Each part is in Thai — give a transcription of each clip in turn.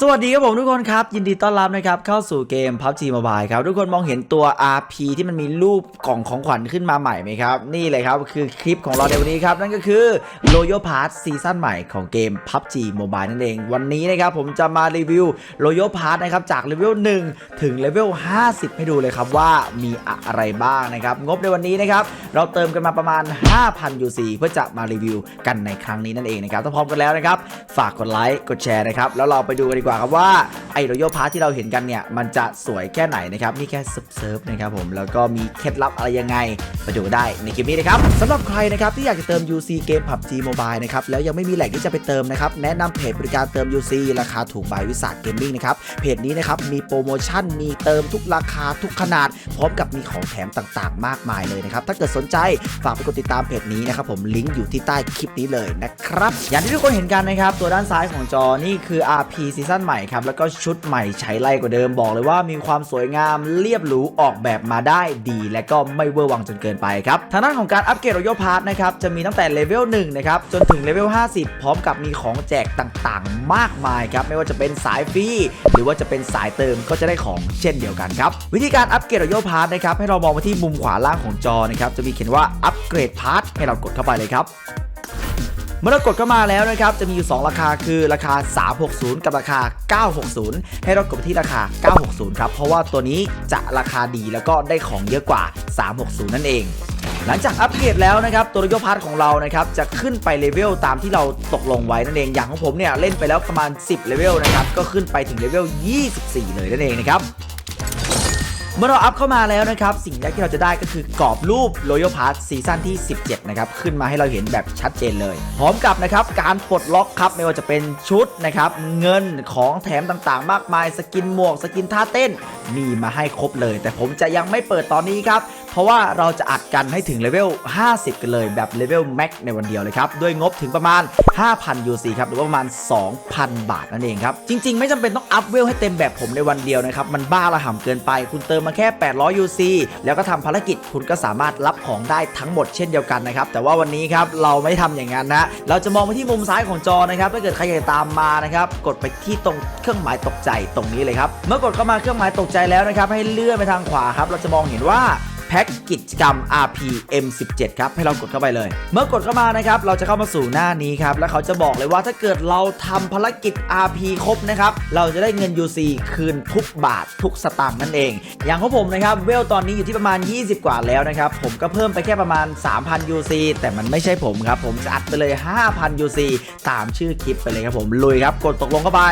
สวัสดีครับผมทุกคนครับ ยินดีต้อนรับนะครับเข้าสู่เกม PUBG Mobile ครับ ทุกคนมองเห็นตัว RP ที่มันมีรูปกล่องของขวัญขึ้นมาใหม่ไหมครับ นี่เลยครับ คือคลิปของเราในวันนี้ครับ นั่นก็คือ Royal Pass ซีซั่นใหม่ของเกม PUBG Mobile นั่นเอง วันนี้นะครับผมจะมารีวิว Royal Pass นะครับจากเลเวล1ถึงเลเวล50 ให้ดูเลยครับว่ามีอะไรบ้างนะครับงบในวันนี้นะครับเราเติมกันมาประมาณ 5,000 UC เพื่อจะมารีวิวกันในครั้งนี้นั่นเองนะครับถ้าพร้อมกันแล้วนะครับฝากกดไลค์กดแชร์นะครับแล้วเราไปดูกันกว่าครับว่าไอ้รอยัลพาร์ทที่เราเห็นกันเนี่ย มันจะสวยแค่ไหนนะครับ นี่แค่เซิร์ฟนะครับผม แล้วก็มีเคล็ดลับอะไรยังไงไปดูได้ในคลิปนี้นะครับสำหรับใครนะครับที่อยากจะเติม UC เกม PUBG Mobile นะครับ แล้วยังไม่มีแหล่งที่จะไปเติมนะครับ แนะนำเพจบริการเติม UC ราคาถูกบายวิสาหเกมมิ่งนะครับ เพจนี้นะครับมีโปรโมชั่น มีเติมทุกราคาทุกขนาด พร้อมกับมีของแถมต่างๆ มากมายเลยนะครับ ถ้าเกิดสนใจฝากไปกดติดตามเพจนี้นะครับผม ลิงก์อยู่ที่ใต้คลิปนี้เลยนะครับ อย่างที่ทุกคนเห็นกันนะครับ ตัวด้านซ้ายของจอนี่คือ RP ซีั่นใหม่ครับแล้วก็ชุดใหม่ใช้ไล่กว่าเดิมบอกเลยว่ามีความสวยงามเรียบหรูออกแบบมาได้ดี และก็ไม่เวอร์วังจนเกินไปครับทางด้านของการอัปเกรดรอยัลพาร์ทนะครับจะมีตั้งแต่เลเวล1นะครับจนถึงเลเวล50 พร้อมกับมีของแจกต่างๆ มากมายครับไม่ว่าจะเป็นสายฟรีหรือว่าจะเป็นสายเติมก็จะได้ของเช่นเดียวกันครับวิธีการอัปเกรดรอยัลพาร์ทนะครับให้เรามองไปที่มุมขวาล่างของจอนะครับจะมีเขียนว่าอัปเกรดพาร์ทให้เรากดเข้าไปเลยครับ มรกดเข้ามาแล้วนะครับ จะมีอยู่ 2 ราคาคือราคา 360 กับราคา 960 ให้เรากดไปที่ราคา 960 ครับ เพราะว่าตัวนี้จะราคาดีแล้วก็ได้ของเยอะกว่า 360 นั่นเองหลังจากอัปเกรดแล้วนะครับตัวรถยกพาร์ทของเรานะครับจะขึ้นไปเลเวลตามที่เราตกลงไว้นั่นเองอย่างของผมเนี่ยเล่นไปแล้วประมาณ 10 เลเวลนะครับก็ขึ้นไปถึงเลเวล 24 เลยนั่นเองนะครับ เมื่อเราอัพเข้ามาแล้วนะครับ สิ่งแรกที่เราจะได้ก็คือกรอบรูป Royal Pass ซีซั่นที่ 17 นะครับ ขึ้นมาให้เราเห็นแบบชัดเจนเลย พร้อมกับนะครับ การปลดล็อกครับ ไม่ว่าจะเป็นชุดนะครับ เงินของแถมต่างๆ มากมาย สกินหมวก สกินท่าเต้น มีมาให้ครบเลย แต่ผมจะยังไม่เปิดตอนนี้ครับ เพราะว่าเราจะอัดกันให้ถึงเลเวล 50 กันเลยแบบเลเวลแม็กในวันเดียวเลยครับ ด้วยงบถึงประมาณ 5,000 UC ครับ หรือว่าประมาณ 2,000 บาทนั่นเองครับ จริง ๆ ไม่จำเป็นต้องอัพเวลให้เต็มแบบผมในวันเดียวนะครับ มันบ้าระห่ำเกินไป คุณเติมมาแค่ 800 UC แล้วก็ทำภารกิจคุณก็สามารถรับของได้ทั้งหมดเช่นเดียวกันนะครับ แต่ว่าวันนี้ครับเราไม่ทำอย่างนั้นนะ เราจะมองไปที่มุมซ้ายของจอนะครับ ถ้าเกิดใครอยากจะตามมานะครับ กดไปที่ตรงเครื่องหมายตกใจตรงนี้เลยครับ เมื่อกดเข้ามาเครื่องหมายตกใจแล้วนะครับ ให้เลื่อนไปทางขวาครับ เราจะมองเห็นว่า พ็กกิจกรรม RP M17 ครับ ให้เรากดเข้าไปเลย เมื่อกดเข้ามานะครับ เราจะเข้ามาสู่หน้านี้ครับ แล้วเขาจะบอกเลยว่าถ้าเกิดเราทำภารกิจ RP ครบนะครับ เราจะได้เงิน UC คืนทุกบาททุกสตางค์นั่นเอง อย่างของผมนะครับ เวลตอนนี้อยู่ที่ประมาณ 20 กว่าแล้วนะครับ ผมก็เพิ่มไปแค่ประมาณ 3,000 UC แต่มันไม่ใช่ผมครับ ผมจะอัดไปเลย 5,000 UC ตามชื่อคลิปไปเลยครับผม ลุยครับ กดตกลงเข้าไป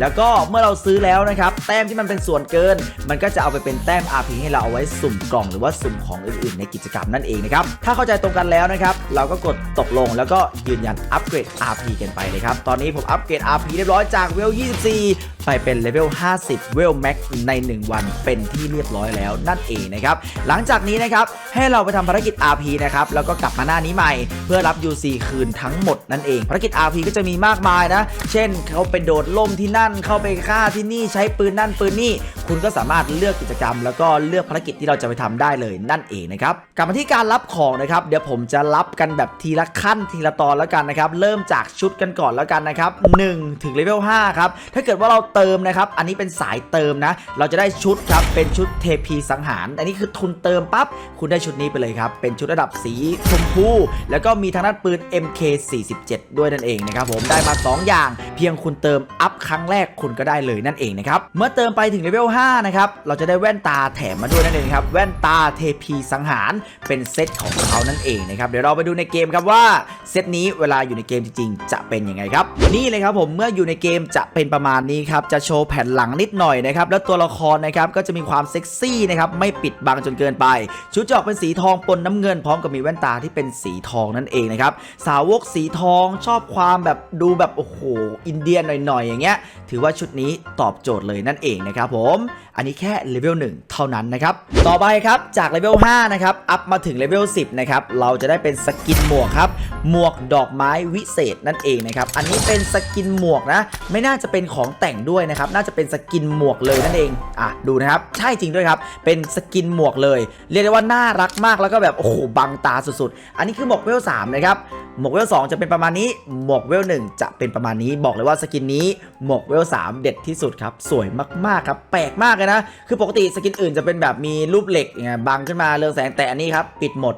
แล้วก็เมื่อเราซื้อแล้วนะครับ แต้มที่มันเป็นส่วนเกิน มันก็จะเอาไปเป็นแต้ม RP ให้เราเอาไว้สุ่มกล่องหรือว่าสมของอื่นๆในกิจกรรมนั่นเองนะครับ ถ้าเข้าใจตรงกันแล้วนะครับ เราก็กดตกลงแล้วก็ยืนยันอัปเกรด RP กันไปเลยครับ ตอนนี้ผมอัปเกรด RP เรียบร้อยจากเวล 24 ไปเป็นเลเวล 50 เวลแม็กใน 1 วันเป็นที่เรียบร้อยแล้วนั่นเองนะครับ หลังจากนี้นะครับ ให้เราไปทำภารกิจ RP นะครับ แล้วก็กลับมาหน้านี้ใหม่ เพื่อรับ UC คืนทั้งหมดนั่นเอง ภารกิจ RP ก็จะมีมากมายนะ เช่น เขาไปโดดล่มที่นั่น เข้าไปฆ่าที่นี่ ใช้ปืนนั่นปืนนี่ คุณก็สามารถเลือกกิจกรรม แล้วก็เลือกภารกิจที่เราจะไปทำได้เลยนั่นเองนะครับกลับมาที่การรับของนะครับ เดี๋ยวผมจะรับกันแบบทีละขั้นทีละตอนแล้วกันนะครับ เริ่มจากชุดกันก่อนแล้วกันนะครับ1ถึงเลเวล5ครับถ้าเกิดว่าเราเติมนะครับอันนี้เป็นสายเติมนะ เราจะได้ชุดครับเป็นชุดเทพีสังหาร อันนี้คือทุนเติมปั๊บคุณได้ชุดนี้ไปเลยครับเป็นชุดระดับสีชมพูแล้วก็มีทางด้านปืน MK47 ด้วยนั่นเองนะครับผมได้มา 2 อย่าง เพียงคุณเติมอัพครั้งแรกคุณก็ได้เลยนั่นเองนะครับเมื่อเติมไปถึงเลเวล5นะครับเราจะได้แว่นตาแถมมาด้วยนั่นเองครับแว่นตาเทพีสังหารเป็นเซตของเขานั่นเองนะครับเดี๋ยวเราไปดูในเกมครับว่าเซตนี้เวลาอยู่ในเกมจริงๆ จะเป็นยังไงครับนี่เลยครับผมเมื่ออยู่ในเกมจะเป็นประมาณนี้ครับจะโชว์แผ่นหลังนิดหน่อยนะครับแล้วตัวละครนะครับก็จะมีความเซ็กซี่นะครับไม่ปิดบังจนเกินไป ชุดจะออกเป็นสีทองปนน้ำเงิน พร้อมกับมีแว่นตาที่เป็นสีทองนั่นเองนะครับสาวกสีทองชอบความแบบดูแบบโอ้โหอินเดียหน่อยๆอย่างเงี้ยถือว่าชุดนี้ตอบโจทย์เลยนั่นเองนะครับผม อันนี้แค่เลเวล1เท่านั้นนะครับ ต่อไปครับจากเลเวล 5 นะครับ อัพมาถึงเลเวล 10 นะครับ เราจะได้เป็นสกินหมวกครับ หมวกดอกไม้วิเศษนั่นเองนะครับ อันนี้เป็นสกินหมวกนะ ไม่น่าจะเป็นของแต่งด้วยนะครับ น่าจะเป็นสกินหมวกเลยนั่นเอง อะ ดูนะครับ ใช่จริงด้วยครับ เป็นสกินหมวกเลย เรียกได้ว่าน่ารักมาก แล้วก็แบบ โอ้โห บังตาสุดๆ อันนี้คือหมวกเวล 3 นะครับ หมวกเวล 2 จะเป็นประมาณนี้ หมวกเวล 1 จะเป็นประมาณนี้ บอกเลยว่าสกินนี้ หมวกเวล3เด็ดที่สุดครับ สวยมากๆครับแปลกมากเลยนะ คือปกติสกินอื่นจะเป็นแบบมีรูปเหล็กไงบังขึ้นมาเรืองแสงแต่อันนี้ครับ ปิดหมด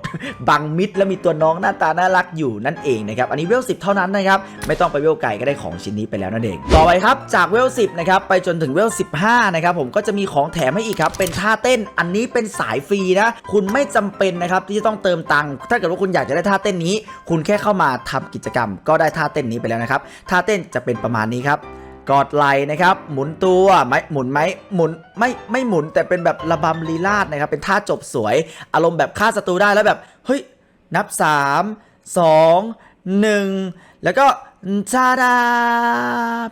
บังมิดแล้วมีตัวน้องหน้าตาน่ารักอยู่นั่นเองนะครับ อันนี้เวล10เท่านั้นนะครับ ไม่ต้องไปเวลไก่ก็ได้ของชิ้นนี้ไปแล้วนั่นเอง ต่อไปครับจากเวล10นะครับไปจนถึงเวล15นะครับผมก็จะมีของแถมให้อีกครับเป็นท่าเต้นอันนี้เป็นสายฟรีนะคุณไม่จำเป็นนะครับที่จะต้องเติมตังค์ถ้าเกิดว่าคุณอยากจะได้ท่าเต้นนี้ คุณแค่เข้ามาทำกิจกรรม ก็ได้ท่าเต้นนี้ไปแล้วนะครับท่าเต้นจะเป็นประมาณนี้ครับ กอดไหลนะครับ หมุนตัวไหมหมุนไหมหมุนไม่ไม่หมุนแต่เป็นแบบระบำลีลาดนะครับ เป็นท่าจบสวย อารมณ์แบบฆ่าศัตรูได้แล้วแบบ เฮ้ย นับ 3 2 1 แล้วก็ ชาดา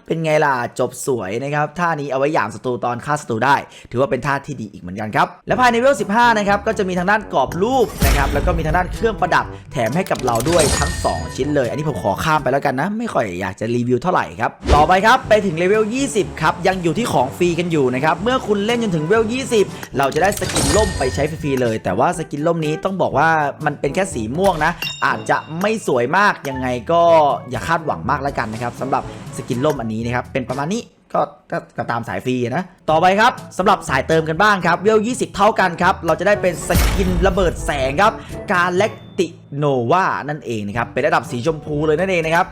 เป็นไงล่ะ จบสวยนะครับ ท่านี้เอาไว้หยามศัตรูตอนฆ่าศัตรูได้ ถือว่าเป็นท่าที่ดีอีกเหมือนกันครับ และภายในเวล 15 นะครับ ก็จะมีทางด้านกรอบรูปนะครับ แล้วก็มีทางด้านเครื่องประดับ แถมให้กับเราด้วยทั้ง 2 ชิ้นเลย อันนี้ผมขอข้ามไปแล้วกันนะ ไม่ค่อยอยากจะรีวิวเท่าไหร่ครับ ต่อไปครับ ไปถึงเลเวล 20 ครับ ยังอยู่ที่ของฟรีกันอยู่นะครับ เมื่อคุณเล่นจนถึงเวล 20 เราจะได้สกินล่มไปใช้ฟรีๆเลย แต่ว่าสกินล่มนี้ต้องบอกว่ามันเป็นแค่สีม่วงนะ อาจจะไม่สวยมาก ยังไงก็อย่าคาดหวังมากแล้วกันนะครับสำหรับสกินล่มอันนี้นะครับเป็นประมาณนี้ก็ก็ตามสายฟรีนะ ต่อไปครับสำหรับสายเติมกันบ้างครับเวล 20 เท่ากันครับ เราจะได้เป็นสกินระเบิดแสงครับ การเล็กติโนวานั่นเองนะครับ เป็นระดับสีชมพูเลยนั่นเองนะครับ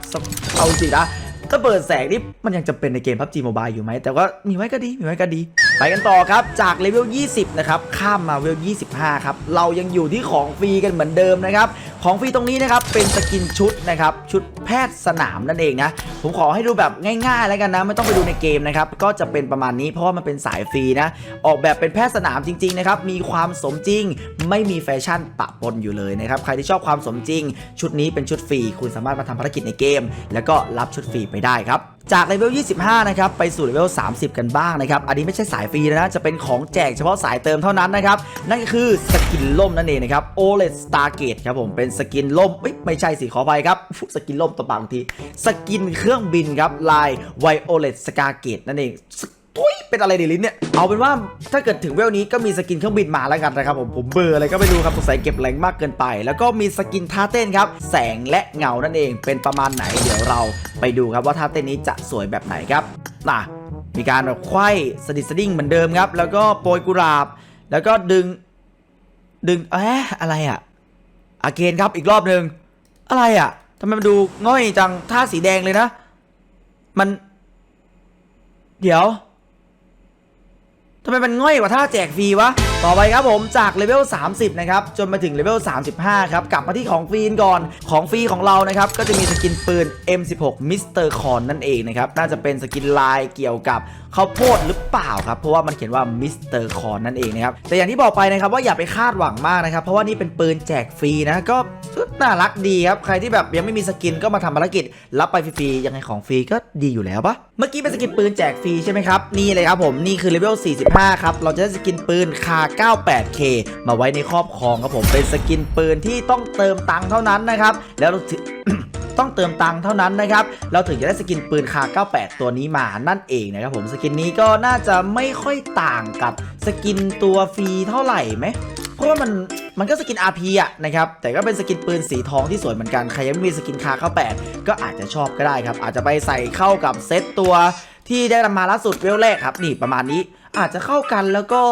เอาจรินะระเบิดแสงนี่มันยังจะเป็นในเกม PUBG Mobile อยู่ไหม แต่ว่ามีไว้ก็ดี มีไว้ก็ดี ไปกันต่อครับ จากเลเวล 20 นะครับ ข้ามมาเวล 25 ครับ เรายังอยู่ที่ของฟรีกันเหมือนเดิมนะครับ ของฟรีตรงนี้นะครับเป็นสกินชุดนะครับชุดแพทย์สนามนั่นเองนะผมขอให้ดูแบบง่ายๆแล้วกันนะไม่ต้องไปดูในเกมนะครับก็จะเป็นประมาณนี้เพราะว่ามันเป็นสายฟรีนะออกแบบเป็นแพทย์สนามจริงๆนะครับมีความสมจริง ไม่มีแฟชั่นปะปนอยู่เลยนะครับใครที่ชอบความสมจริง ชุดนี้เป็นชุดฟรีคุณสามารถมาทำภารกิจในเกม แล้วก็รับชุดฟรีไปได้ครับ จากเลเวล 25 นะครับ ไปสู่เลเวล 30 กันบ้างนะครับ อันนี้ไม่ใช่สายฟรีนะ จะเป็นของแจกเฉพาะสายเติมเท่านั้นนะครับ นั่นก็คือสกินล่มนั่นเองนะครับ OLED Stargate ครับผม เป็นสกินล่มไม่ใช่สิ ขออภัยครับ สกินล่มตัวบางที สกินเครื่องบินครับ ลาย Violet Stargate นั่นเอง ทุยเป็นอะไรดีลิ้นเนี่ย เอาเป็นว่าถ้าเกิดถึงเวลนี้ก็มีสกินเครื่องบินมาแล้วกันนะครับผมผมเบอร์อะไรก็ไม่รู้ครับสงสัยเก็บแรงมากเกินไป แล้วก็มีสกินท่าเต้นครับ แสงและเงานั่นเองเป็นประมาณไหนเดี๋ยวเราไปดูครับว่าท่าเต้นนี้จะสวยแบบไหนครับน่ะมีการแบบไขว้สดิสดิ้งเหมือนเดิมครับ แล้วก็โปรยกุหลาบ แล้วก็ดึง ดึงเอ๊ะอะไรอะอาเกนครับอีกรอบหนึ่งอะไรอะทำไมมันดูง่อยจังท่าสีแดงเลยนะ มัน เดี๋ยว ทำไมมันง่อยกว่าท่าแจกฟรีวะ ต่อไปครับผมจากเลเวล 30 นะครับ จนมาถึงเลเวล 35 ครับ กลับมาที่ของฟรีก่อนของฟรีของเรานะครับ ก็จะมีสกินปืน M16 Mr. Con นั่นเองนะครับ น่าจะเป็นสกินลายเกี่ยวกับข้าวโพดหรือเปล่าครับ เพราะว่ามันเขียนว่า Mr. Con นั่นเองนะครับ แต่อย่างที่บอกไปนะครับว่าอย่าไปคาดหวังมากนะครับ เพราะว่านี่เป็นปืนแจกฟรีนะก็น่ารักดีครับ ใครที่แบบยังไม่มีสกินก็มาทำภารกิจ รับไปฟรีๆยังไงของฟรีก็ดีอยู่แล้วปะเมื่อกี้เป็นสกินปืนแจกฟรีใช่ไหมครับนี่เลยครับผมนี่คือเลเวล 45 ครับเราจะได้สกินปืนคา 98K มาไว้ในครอบครองครับผมเป็นสกินปืนที่ต้องเติมตังค์เท่านั้นนะครับ แล้วถึงต้องเติมตังค์เท่านั้นนะครับ เราถึงจะได้สกินปืนคา 98 ตัวนี้มานั่นเองนะครับผม สกินนี้ก็น่าจะไม่ค่อยต่างกับสกินตัวฟรีเท่าไหร่ไหม เพราะว่ามันมันก็สกิน RP อะนะครับ แต่ก็เป็นสกินปืนสีทองที่สวยเหมือนกัน ใครยังไม่มีสกินคา 98 ก็อาจจะชอบก็ได้ครับ อาจจะไปใส่เข้ากับเซตตัวที่ได้มาล่าสุดเวลแรกครับ นี่ประมาณนี้ อาจจะเข้ากันแล้วก็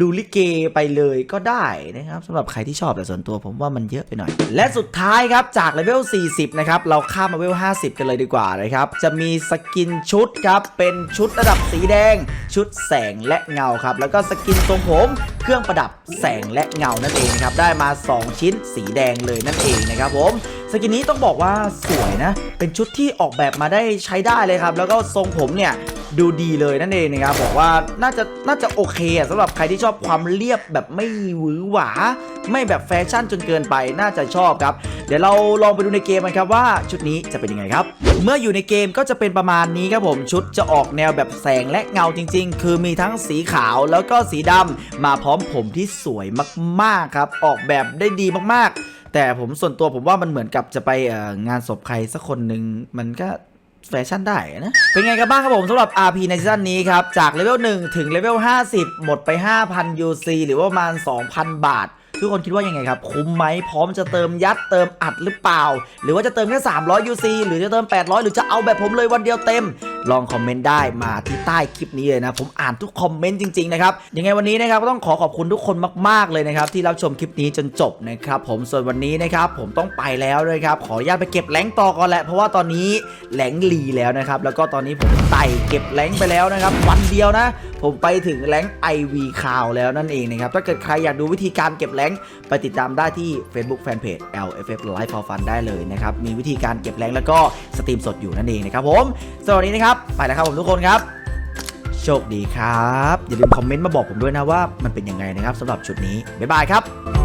ดูลิเกไปเลยก็ได้นะครับสำหรับใครที่ชอบแต่ส่วนตัวผมว่ามันเยอะไปหน่อย และสุดท้ายครับจากเลเวล 40 นะครับ เราข้ามมาเลเวล 50 กันเลยดีกว่านะครับ จะมีสกินชุดครับ เป็นชุดระดับสีแดง ชุดแสงและเงาครับ แล้วก็สกินทรงผม เครื่องประดับแสงและเงานั่นเองนะครับ ได้มา 2 ชิ้นสีแดงเลยนั่นเองนะครับผมสกินนี้ต้องบอกว่าสวยนะ เป็นชุดที่ออกแบบมาได้ใช้ได้เลยครับ แล้วก็ทรงผมเนี่ย ดูดีเลยนั่นเองนะครับบอกว่าน่าจะน่าจะโอเคสำหรับใครที่ชอบความเรียบแบบไม่หวือหวา ไม่แบบแฟชั่นจนเกินไปน่าจะชอบครับ เดี๋ยวเราลองไปดูในเกมกันครับว่าชุดนี้จะเป็นยังไงครับ เมื่ออยู่ในเกมก็จะเป็นประมาณนี้ครับผมชุดจะออกแนวแบบแสงและเงาจริง ๆ คือมีทั้งสีขาวแล้วก็สีดำมาพร้อมผมที่สวยมากๆครับ ออกแบบได้ดีมากๆ แต่ผมส่วนตัวผมว่ามันเหมือนกับจะไปงานศพใครสักคนหนึ่งมันก็ แฟชั่นได้นะ เป็นไงกันบ้างครับผมสำหรับ RP ในซีซั่นนี้ครับ จากเลเวล1ถึงเลเวล50 หมดไป 5,000 UC หรือว่าประมาณ 2,000 บาททุกคนคิดว่ายังไงครับ คุ้มไหมพร้อมจะเติมยัดเติมอัดหรือเปล่า หรือว่าจะเติมแค่ 300 UC หรือจะเติม 800 หรือจะเอาแบบผมเลยวันเดียวเต็ม ลองคอมเมนต์ได้มาที่ใต้คลิปนี้เลยนะ ผมอ่านทุกคอมเมนต์จริงๆนะครับยังไงวันนี้นะครับก็ต้องขอขอบคุณทุกคนมากๆเลยนะครับที่รับชมคลิปนี้จนจบนะครับผมส่วนวันนี้นะครับผมต้องไปแล้วเลยครับขออนุญาตไปเก็บแรงต่อก่อนแหละเพราะว่าตอนนี้แรงลีแล้วนะครับแล้วก็ตอนนี้ผมไต่เก็บแรงไปแล้วนะครับวันเดียวนะ ผมไปถึงแรงค์ IV คาวแล้วนั่นเองนะครับ ถ้าเกิดใครอยากดูวิธีการเก็บแรงไปติดตามได้ที่ Facebook Fanpage LFF Live for Fun ได้เลยนะครับ มีวิธีการเก็บแรงแล้วก็สตรีมสดอยู่นั่นเองนะครับผมสำหรับวันนี้นะครับ ไปแล้วครับผมทุกคนครับ โชคดีครับ อย่าลืมคอมเมนต์มาบอกผมด้วยนะว่ามันเป็นยังไงนะครับสำหรับชุดนี้บ๊ายบายครับ